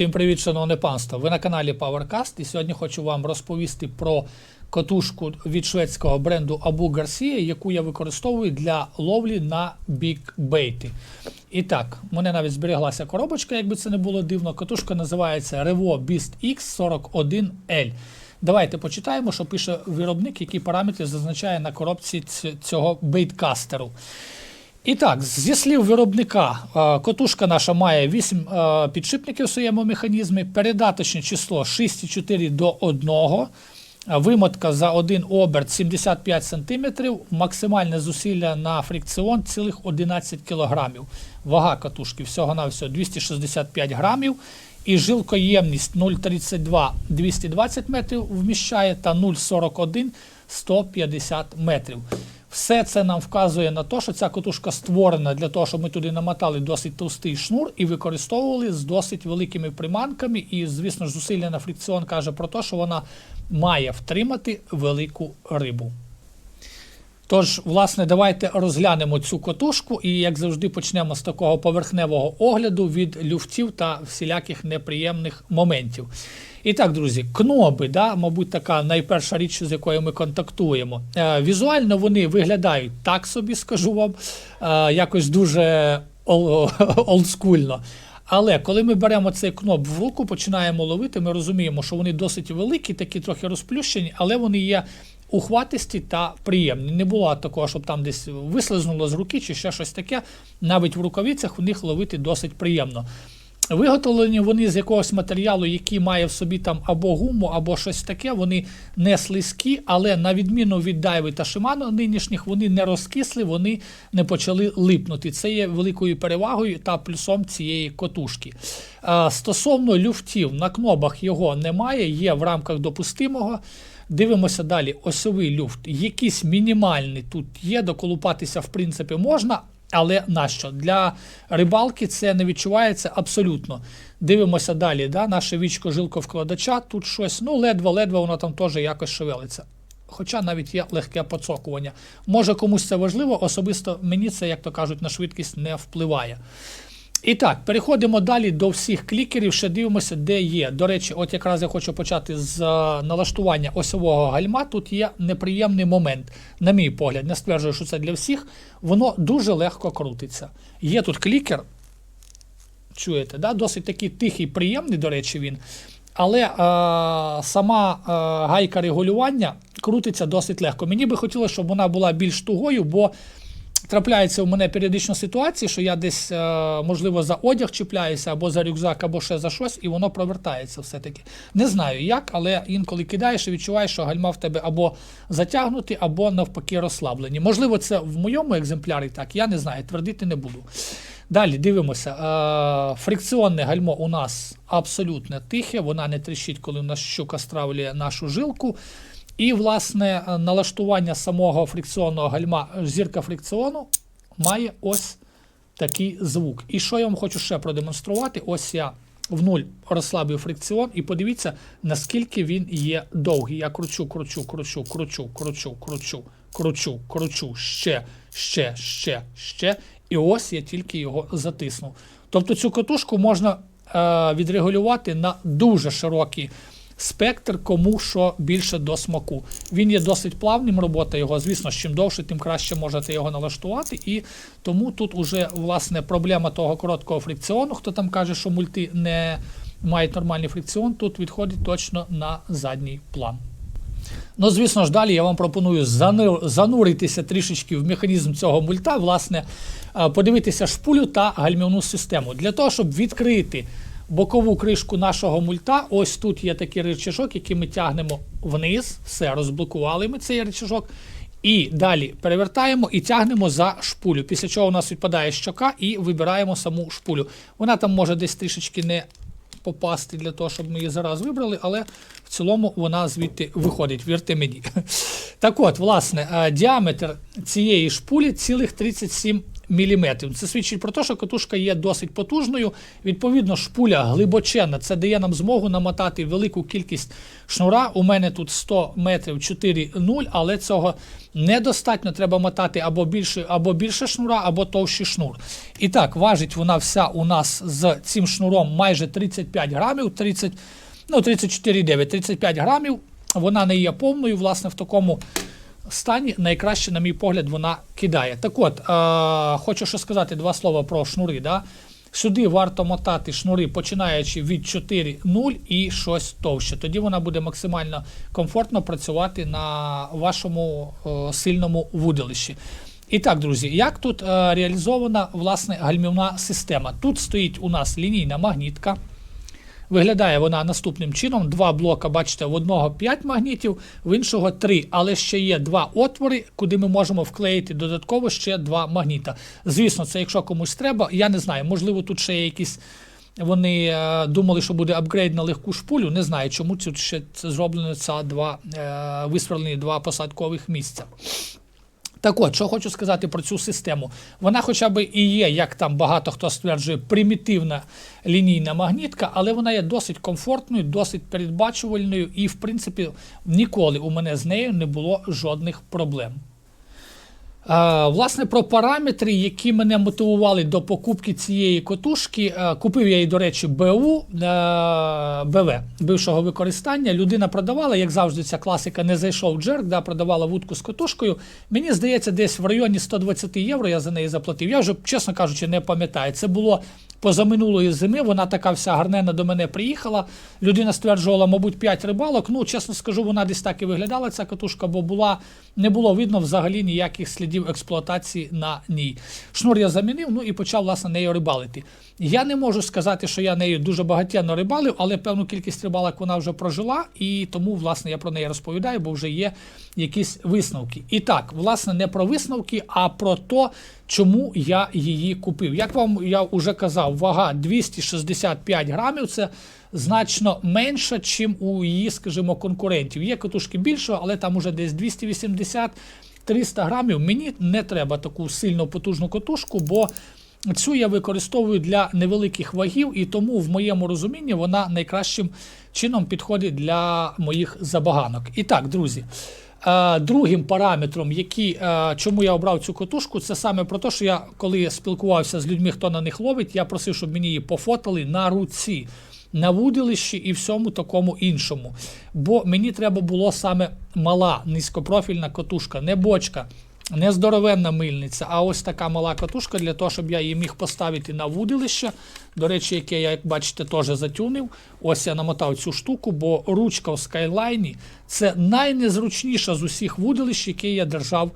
Всім привіт, шановне панство! Ви на каналі PowerCast і сьогодні хочу вам розповісти про катушку від шведського бренду Abu Garcia, яку я використовую для ловлі на бікбейти. І так, у мене навіть зберіглася коробочка, якби це не було дивно. Катушка називається Revo Beast X41L. Давайте почитаємо, що пише виробник, які параметри зазначає на коробці цього бейткастеру. І так, зі слів виробника, котушка наша має 8 е, підшипників в своєму механізмі, передаточне число 6,4 до 1, е, вимотка за один оберт 75 см, максимальне зусилля на фрикціон цілих 11 кг. Вага катушки всього-навсього 265 грамів. І жилкоємність 0,32 220 метрів вміщає та 0,41 150 метрів. Все це нам вказує на те, що ця катушка створена для того, щоб ми туди намотали досить товстий шнур і використовували з досить великими приманками. І, звісно ж, зусилля на фрикціон каже про те, що вона має втримати велику рибу. Тож, власне, давайте розглянемо цю котушку і, як завжди, почнемо з такого поверхневого огляду від люфтів та всіляких неприємних моментів. І так, друзі, кноби, да, мабуть, така найперша річ, з якою ми контактуємо. Е, візуально вони виглядають так собі, скажу вам, е, якось дуже ол- олдскульно. Але коли ми беремо цей кноп в руку, починаємо ловити, ми розуміємо, що вони досить великі, такі трохи розплющені, але вони є ухватисті та приємні. Не було такого, щоб там десь вислизнуло з руки чи ще щось таке. Навіть в рукавицях у них ловити досить приємно. Виготовлені вони з якогось матеріалу, який має в собі там або гуму, або щось таке. Вони не слизькі, але на відміну від Дайви та Shimano нинішніх, вони не розкисли, вони не почали липнути. Це є великою перевагою та плюсом цієї котушки. Стосовно люфтів, на кнобах його немає, є в рамках допустимого. Дивимося далі. Осьовий люфт. Якийсь мінімальний тут є, доколупатися в принципі можна. Але нащо? Для рибалки це не відчувається абсолютно. Дивимося далі. Да? Наше вічко жилковкладача, тут щось, ну, ледве-ледве воно там теж якось шевелиться. Хоча навіть є легке поцокування. Може комусь це важливо, особисто мені це, як то кажуть, на швидкість не впливає. І так, переходимо далі до всіх клікерів, ще дивимося, де є. До речі, от якраз я хочу почати з е, налаштування осьового гальма. Тут є неприємний момент, на мій погляд, не стверджую, що це для всіх. Воно дуже легко крутиться. Є тут клікер, чуєте, да? досить такий тихий, приємний, до речі, він. Але е, сама е, гайка регулювання крутиться досить легко. Мені би хотілося, щоб вона була більш тугою, бо трапляється у мене періодично ситуації, що я десь, е, можливо, за одяг чіпляюся, або за рюкзак, або ще за щось, і воно провертається все-таки. Не знаю як, але інколи кидаєш і відчуваєш, що гальма в тебе або затягнуті, або навпаки розслаблені. Можливо, це в моєму екземплярі так, я не знаю, твердити не буду. Далі дивимося. Е, фрикціонне гальмо у нас абсолютно тихе, вона не тріщить, коли у нас щука стравлює нашу жилку. І, власне, налаштування самого фрикціонного гальма зірка фрикціону має ось такий звук. І що я вам хочу ще продемонструвати? Ось я в нуль розслабив фрикціон, і подивіться, наскільки він є довгий. Я кручу, кручу, кручу, кручу, кручу, кручу, кручу, кручу, ще, ще, ще, ще. І ось я тільки його затиснув. Тобто цю катушку можна е, відрегулювати на дуже широкий спектр, кому що більше до смаку. Він є досить плавним, робота його. Звісно, чим довше, тим краще можете його налаштувати. І тому тут уже власне проблема того короткого фрикціону. Хто там каже, що мульти не мають нормальний фрикціон, тут відходить точно на задній план. Ну, звісно ж, далі я вам пропоную зануритися трішечки в механізм цього мульта, власне, подивитися шпулю та гальмівну систему. Для того, щоб відкрити бокову кришку нашого мульта, ось тут є такий рычажок, який ми тягнемо вниз. Все, розблокували ми цей рычажок. І далі перевертаємо і тягнемо за шпулю. Після чого у нас відпадає щока і вибираємо саму шпулю. Вона там може десь трішечки не попасти для того, щоб ми її зараз вибрали, але в цілому вона звідти виходить, вірте мені. Так от, власне, е, діаметр цієї шпулі цілих 37 мм. Це свідчить про те, що катушка є досить потужною. Відповідно, шпуля глибоченна. Це дає нам змогу намотати велику кількість шнура. У мене тут 100 метрів 4,0, але цього недостатньо. Треба мотати або більше, або більше шнура, або товщий шнур. І так, важить вона вся у нас з цим шнуром майже 35 грамів, 30, ну 34,9, 35 грамів. Вона не є повною, власне, в такому стані найкраще, на мій погляд, вона кидає. Так от, е, хочу ще сказати два слова про шнури. Да? Сюди варто мотати шнури, починаючи від 4.0 і щось товще. Тоді вона буде максимально комфортно працювати на вашому е, сильному вудилищі. І так, друзі, як тут е, реалізована власне гальмівна система? Тут стоїть у нас лінійна магнітка. Виглядає вона наступним чином. Два блока, бачите, в одного 5 магнітів, в іншого 3. Але ще є два отвори, куди ми можемо вклеїти додатково ще два магніта. Звісно, це якщо комусь треба, я не знаю, можливо, тут ще є якісь. Вони е, думали, що буде апгрейд на легку шпулю. Не знаю, чому тут ще зроблено це два е, висверлені два посадкових місця. Так от, що хочу сказати про цю систему. Вона хоча б і є, як там багато хто стверджує, примітивна лінійна магнітка, але вона є досить комфортною, досить передбачувальною, і, в принципі, ніколи у мене з нею не було жодних проблем. Власне, про параметри, які мене мотивували до покупки цієї котушки. Купив я її, до речі, БУ БВ бившого використання. Людина продавала, як завжди, ця класика не зайшов джерк, да, продавала вудку з котушкою. Мені здається, десь в районі 120 євро я за неї заплатив. Я вже, чесно кажучи, не пам'ятаю. Це було позаминулої зими. Вона така вся гарнена до мене приїхала. Людина стверджувала, мабуть, 5 рибалок. Ну, чесно скажу, вона десь так і виглядала, ця катушка, бо була, не було видно взагалі ніяких слідів експлуатації на ній. Шнур я замінив, ну і почав, власне, нею рибалити. Я не можу сказати, що я нею дуже багатенно рибалив, але певну кількість рибалок вона вже прожила, і тому, власне, я про неї розповідаю, бо вже є якісь висновки. І так, власне, не про висновки, а про те, чому я її купив. Як вам я вже казав, вага 265 грамів це значно менша, чим у її, скажімо, конкурентів. Є катушки більшого, але там уже десь 280 300 грамів. Мені не треба таку сильно потужну катушку, бо цю я використовую для невеликих вагів, і тому, в моєму розумінні, вона найкращим чином підходить для моїх забаганок. І так, друзі. Е, Другим параметром, які, е, чому я обрав цю котушку, це саме про те, що я коли спілкувався з людьми, хто на них ловить, я просив, щоб мені її пофотали на руці, на вудилищі і всьому такому іншому. Бо мені треба було саме мала низькопрофільна котушка, не бочка. Не здоровенна мильниця, а ось така мала катушка для того, щоб я її міг поставити на вудилище. До речі, яке я, як бачите, теж затюнив. Ось я намотав цю штуку, бо ручка в скайлайні це найнезручніша з усіх вудилищ, які я держав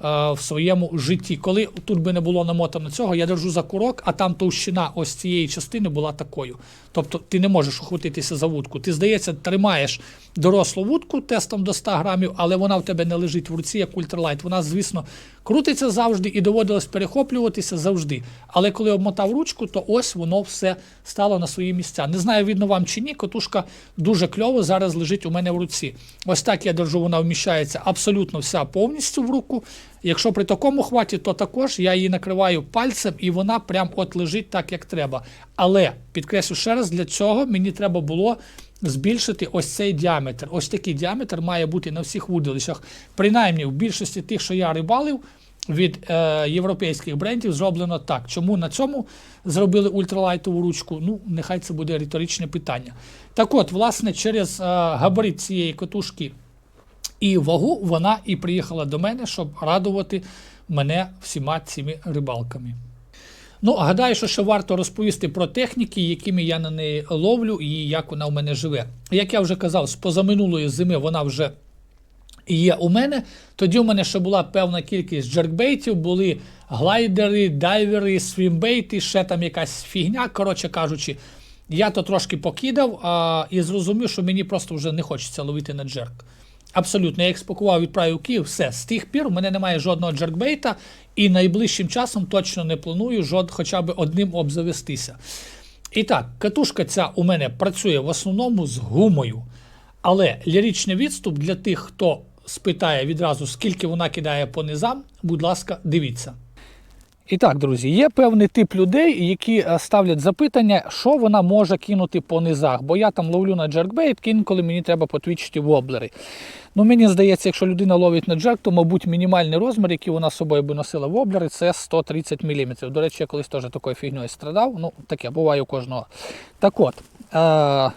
в своєму житті. Коли тут би не було намотано цього, я держу за курок, а там товщина ось цієї частини була такою. Тобто ти не можеш ухватитися за вудку. Ти, здається, тримаєш дорослу вудку тестом до 100 грамів, але вона в тебе не лежить в руці, як ультралайт. Вона, звісно, крутиться завжди і доводилось перехоплюватися завжди. Але коли обмотав ручку, то ось воно все стало на свої місця. Не знаю, видно вам чи ні, котушка дуже кльово зараз лежить у мене в руці. Ось так я держу, вона вміщається абсолютно вся повністю в руку. Якщо при такому хваті, то також я її накриваю пальцем і вона прям от лежить так, як треба. Але підкреслю ще раз, для цього мені треба було збільшити ось цей діаметр. Ось такий діаметр має бути на всіх вудилищах. Принаймні, в більшості тих, що я рибалив. Від е, європейських брендів зроблено так. Чому на цьому зробили ультралайтову ручку? Ну, нехай це буде риторичне питання. Так от, власне, через е, габарит цієї катушки і вагу вона і приїхала до мене, щоб радувати мене всіма цими рибалками. Ну, гадаю, що ще варто розповісти про техніки, якими я на неї ловлю і як вона у мене живе. Як я вже казав, з позаминулої зими вона вже є у мене. Тоді у мене ще була певна кількість джеркбейтів, були глайдери, дайвери, свімбейти, ще там якась фігня. Коротше кажучи, я то трошки покидав а, і зрозумів, що мені просто вже не хочеться ловити на джерк. Абсолютно, я їх спакував, відправив у Київ, все. З тих пір у мене немає жодного джеркбейта, і найближчим часом точно не планую жод, хоча б одним обзавестися. І так, катушка ця у мене працює в основному з гумою. Але ліричний відступ для тих, хто спитає відразу, скільки вона кидає по низам, будь ласка, дивіться. І так, друзі, є певний тип людей, які е, ставлять запитання, що вона може кинути по низах. Бо я там ловлю на джеркбейт, інколи мені треба потвічити воблери. Ну, мені здається, якщо людина ловить на джерк, то, мабуть, мінімальний розмір, який вона з собою би носила воблери, це 130 мм. До речі, я колись теж такою фігньою страдав. Ну, таке буває у кожного. Так от. Е-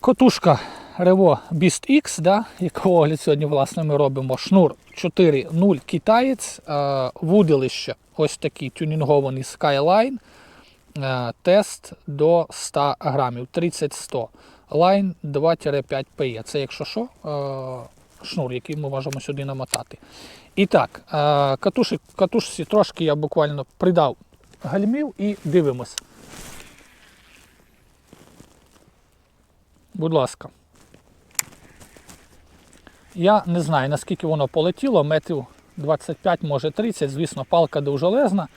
Котушка Revo Beast X, да, якого сьогодні власне ми робимо. Шнур 4.0 китаєць, е, вудилище ось такий тюнінгований Skyline. Е, тест до 100 грамів 30-100. Лайн 2-5 PE. Це якщо що, е, шнур, який ми можемо сюди намотати. І так, катуші, катушці трошки я буквально придав гальмів і дивимось. Будь ласка. Я не знаю, наскільки воно полетіло, метрів 25, може 30, звісно, палка довжелезна,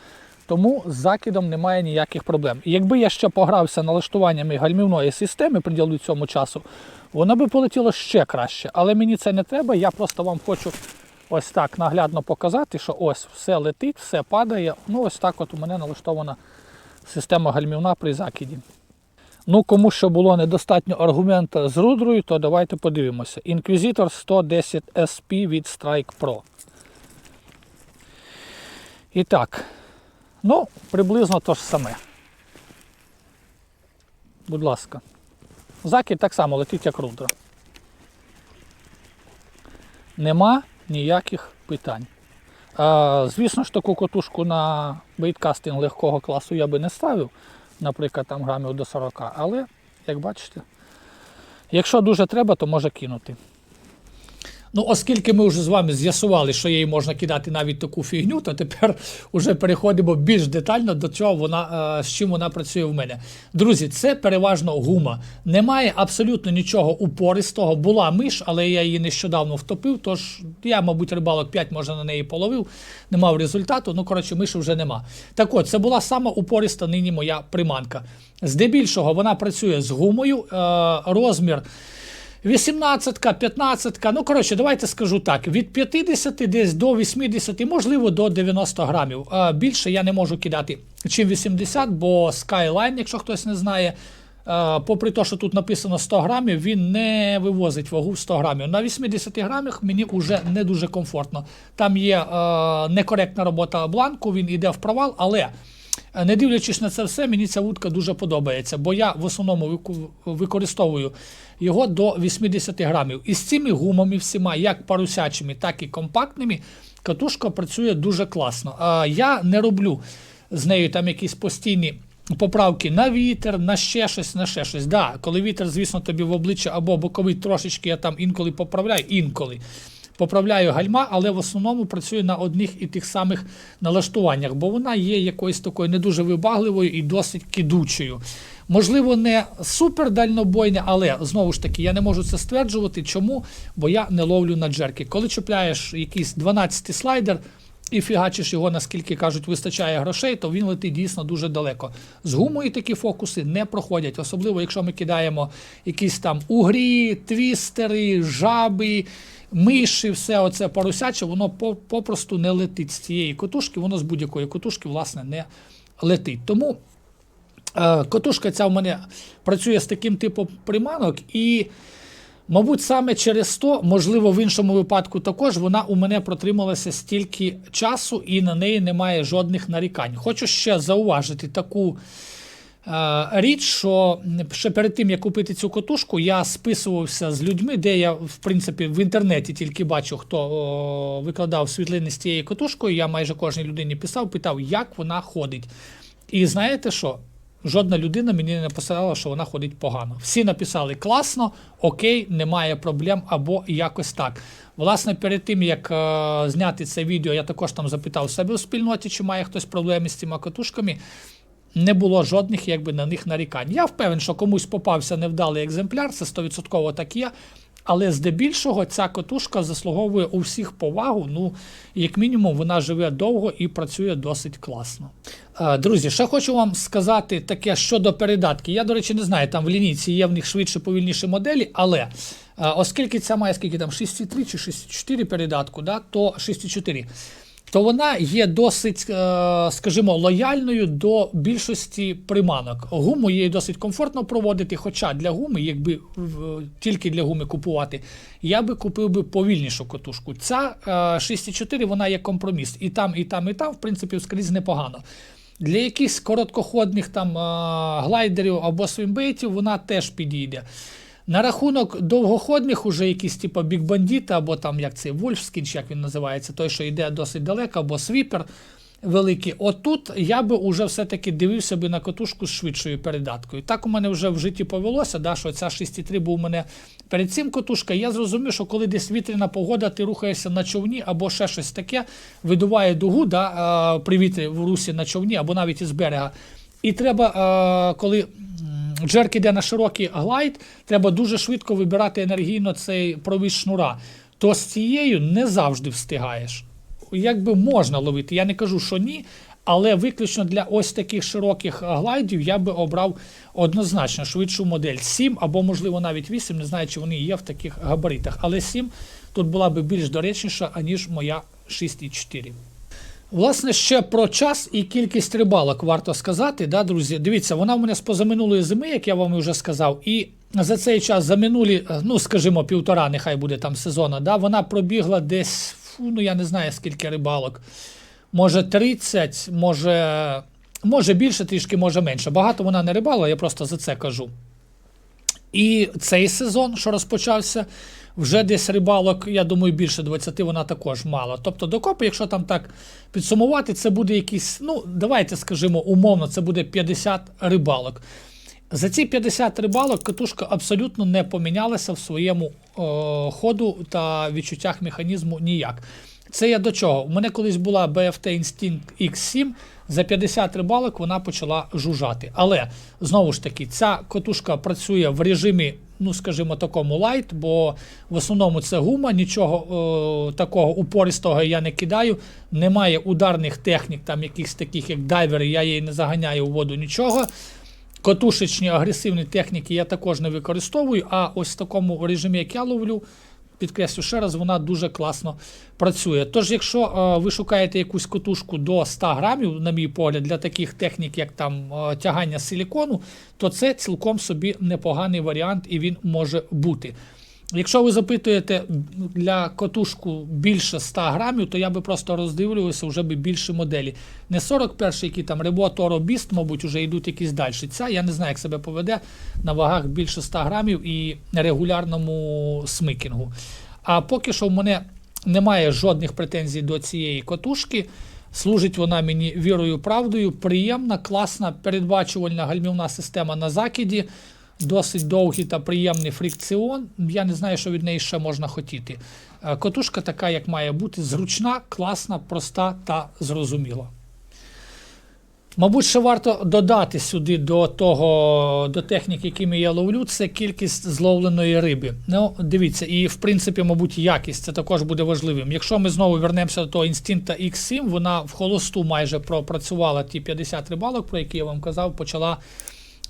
тому з закидом немає ніяких проблем. І якби я ще погрався налаштуваннями гальмівної системи, приділю цьому часу, воно би полетіло ще краще. Але мені це не треба, я просто вам хочу ось так наглядно показати, що ось все летить, все падає. Ну ось так от у мене налаштована система гальмівна при закиді. Ну, кому що було недостатньо аргумента з рудрою, то давайте подивимося. Inquisitor 110 SP від Strike Pro. І так, ну, приблизно то ж саме. Будь ласка. Закид так само летить, як рудра. Нема ніяких питань. А, звісно ж, таку котушку на бейткастинг легкого класу я би не ставив наприклад, там грамів до 40. Але, як бачите, якщо дуже треба, то може кинути. Ну, оскільки ми вже з вами з'ясували, що їй можна кидати навіть таку фігню, то тепер вже переходимо більш детально до цього, вона, е, з чим вона працює в мене. Друзі, це переважно гума. Немає абсолютно нічого упористого. Була миш, але я її нещодавно втопив. Тож я, мабуть, рибалок 5 може на неї половив, не мав результату. Ну, коротше, миші вже нема. Так от, це була сама упориста нині моя приманка. Здебільшого вона працює з гумою. Е, розмір. 18-ка, 15-ка, ну коротше, давайте скажу так: від 50 десь до 80, можливо, до 90 грамів. Більше я не можу кидати, чим 80, бо Skyline, якщо хтось не знає, попри те, що тут написано 100 грамів, він не вивозить вагу в 100 грамів. На 80 грамах мені вже не дуже комфортно. Там є а, некоректна робота бланку, він йде в провал, але. Е, Не дивлячись на це все, мені ця вудка дуже подобається, бо я в основному використовую його до 80 грамів. І з цими гумами всіма, як парусячими, так і компактними, катушка працює дуже класно. Я не роблю з нею там якісь постійні. Поправки на вітер, на ще щось, на ще щось. Да, коли вітер, звісно, тобі в обличчя або боковий трошечки я там інколи поправляю, інколи поправляю гальма, але в основному працюю на одних і тих самих налаштуваннях, бо вона є якоюсь такою не дуже вибагливою і досить кидучою. Можливо, не супер дальнобойне, але знову ж таки я не можу це стверджувати. Чому? Бо я не ловлю на джерки. Коли чіпляєш якийсь 12 слайдер. І фігачиш його, наскільки кажуть, вистачає грошей, то він летить дійсно дуже далеко. З гумою такі фокуси не проходять, особливо якщо ми кидаємо якісь там угрі, твістери, жаби, миші, все оце поросяче, воно попросту не летить з цієї котушки, воно з будь-якої котушки, власне, не летить. Тому е, котушка ця в мене працює з таким типом приманок і. Мабуть, саме через то, можливо, в іншому випадку також вона у мене протрималася стільки часу і на неї немає жодних нарікань. Хочу ще зауважити таку річ, що ще перед тим, як купити цю котушку, я списувався з людьми, де я, в принципі, в інтернеті тільки бачу, хто викладав світлини з цією котушкою. Я майже кожній людині писав, питав, як вона ходить. І знаєте що? Жодна людина мені не написала, що вона ходить погано. Всі написали класно, окей, немає проблем або якось так. Власне, перед тим як е, зняти це відео, я також там запитав себе у спільноті, чи має хтось проблеми з цими катушками. Не було жодних якби на них нарікань. Я впевнений, що комусь попався невдалий екземпляр, це 100% так є. Але здебільшого ця котушка заслуговує у всіх повагу. Ну, як мінімум, вона живе довго і працює досить класно. Е, Друзі, ще хочу вам сказати таке щодо передатки. Я, до речі, не знаю, там в лінійці є в них швидше повільніші моделі, але е, оскільки ця має скільки там 6,3 чи 6,4 передатку, да, то 6,4. То вона є досить, е, скажімо, лояльною до більшості приманок. Гуму її досить комфортно проводити, хоча для гуми, якби тільки для гуми купувати, я би купив би повільнішу котушку. Ця е, 6,4 вона є компроміс. І там, і там, і там, в принципі, скрізь непогано. Для якихось короткоходних там е, глайдерів або свімбейтів вона теж підійде. На рахунок довгоходних, уже якісь типу Bandit, або там як цей чи як він називається, той, що йде досить далеко, або свіпер великий. Отут я би уже все-таки дивився би на катушку з швидшою передаткою. Так у мене вже в житті повелося, да, що ця 6,3 був у мене перед цим катушка. Я зрозумів, що коли десь вітряна погода, ти рухаєшся на човні або ще щось таке, видуває дугу да, при вітрі в русі на човні, або навіть із берега. І треба, коли джерк іде на широкий глайд, треба дуже швидко вибирати енергійно цей провід шнура. То з цією не завжди встигаєш. Якби можна ловити, я не кажу, що ні, але виключно для ось таких широких глайдів я би обрав однозначно швидшу модель 7 або, можливо, навіть 8, не знаю, чи вони є в таких габаритах. Але 7 тут була би більш доречніша, аніж моя 6,4. Власне, ще про час і кількість рибалок варто сказати, да, друзі. Дивіться, вона в мене з позаминулої зими, як я вам вже сказав, і за цей час за минулі, ну скажімо, півтора, нехай буде там сезону, да, вона пробігла десь, фу, ну я не знаю скільки рибалок. Може 30, може, може більше, трішки, може менше. Багато вона не рибала, я просто за це кажу. І цей сезон, що розпочався, вже десь рибалок, я думаю, більше 20 вона також мала. Тобто докопи, якщо там так підсумувати, це буде якісь, ну, давайте скажімо, умовно, це буде 50 рибалок. За ці 50 рибалок катушка абсолютно не помінялася в своєму е, ходу та відчуттях механізму ніяк. Це я до чого? У мене колись була BFT Instinct X7, за 50 рибалок вона почала жужжати. Але знову ж таки, ця котушка працює в режимі, ну скажімо, такому лайт, бо в основному це гума, нічого е, такого упористого я не кидаю. Немає ударних технік, там якихось таких, як дайвери, я її не заганяю у воду нічого. Котушечні агресивні техніки я також не використовую, а ось в такому режимі, як я ловлю, підкреслю ще раз, вона дуже класно працює. Тож, якщо е, ви шукаєте якусь котушку до 100 грамів, на мій погляд, для таких технік, як там е, тягання силікону, то це цілком собі непоганий варіант і він може бути. Якщо ви запитуєте для котушку більше 100 грамів, то я би просто роздивлювався вже би більше моделі. Не 41, які там Rebo Toro Beast, мабуть, вже йдуть якісь далі. Ця я не знаю, як себе поведе на вагах більше 100 грамів і регулярному смикінгу. А поки що в мене немає жодних претензій до цієї котушки. Служить вона мені вірою, правдою, приємна, класна, передбачувальна гальмівна система на закиді. Досить довгий та приємний фрикціон. Я не знаю, що від неї ще можна хотіти. Е, Котушка така, як має бути, зручна, класна, проста та зрозуміла. Мабуть, ще варто додати сюди до того, до технік, якими я ловлю, це кількість зловленої риби. Ну, дивіться, і в принципі, мабуть, якість це також буде важливим. Якщо ми знову вернемося до того інстинкта X7, вона в холосту майже пропрацювала ті 50 рибалок, про які я вам казав, почала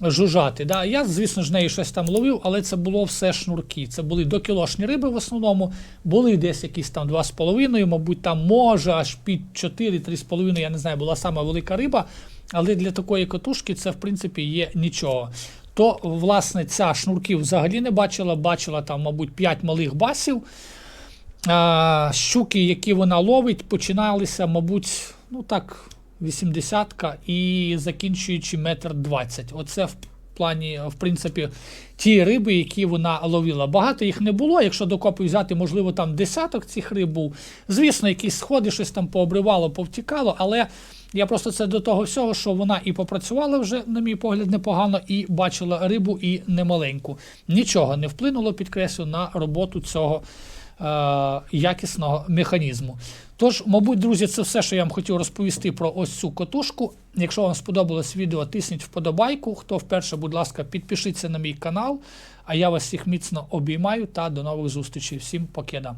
жужжати. Да? Я, звісно ж, нею щось там ловив, але це було все шнурки. Це були докілошні риби в основному, були десь якісь там 2,5, мабуть, там може аж під 4-3,5, я не знаю, була сама велика риба. Але для такої катушки це, в принципі, є нічого. То, власне, ця шнурків взагалі не бачила, бачила там, мабуть, 5 малих басів. Щуки, які вона ловить, починалися, мабуть, ну так, 80-ка і закінчуючи метр 20. Оце в плані, в принципі, ті риби, які вона ловила. Багато їх не було. Якщо докопи взяти, можливо, там десяток цих риб був. Звісно, якісь сходи, щось там пообривало, повтікало, але. Я просто це до того всього, що вона і попрацювала вже, на мій погляд, непогано, і бачила рибу і немаленьку. Нічого не вплинуло, підкреслю, на роботу цього е, якісного механізму. Тож, мабуть, друзі, це все, що я вам хотів розповісти про ось цю котушку. Якщо вам сподобалось відео, тисніть вподобайку. Хто вперше, будь ласка, підпишіться на мій канал. А я вас всіх міцно обіймаю та до нових зустрічей. Всім покеда!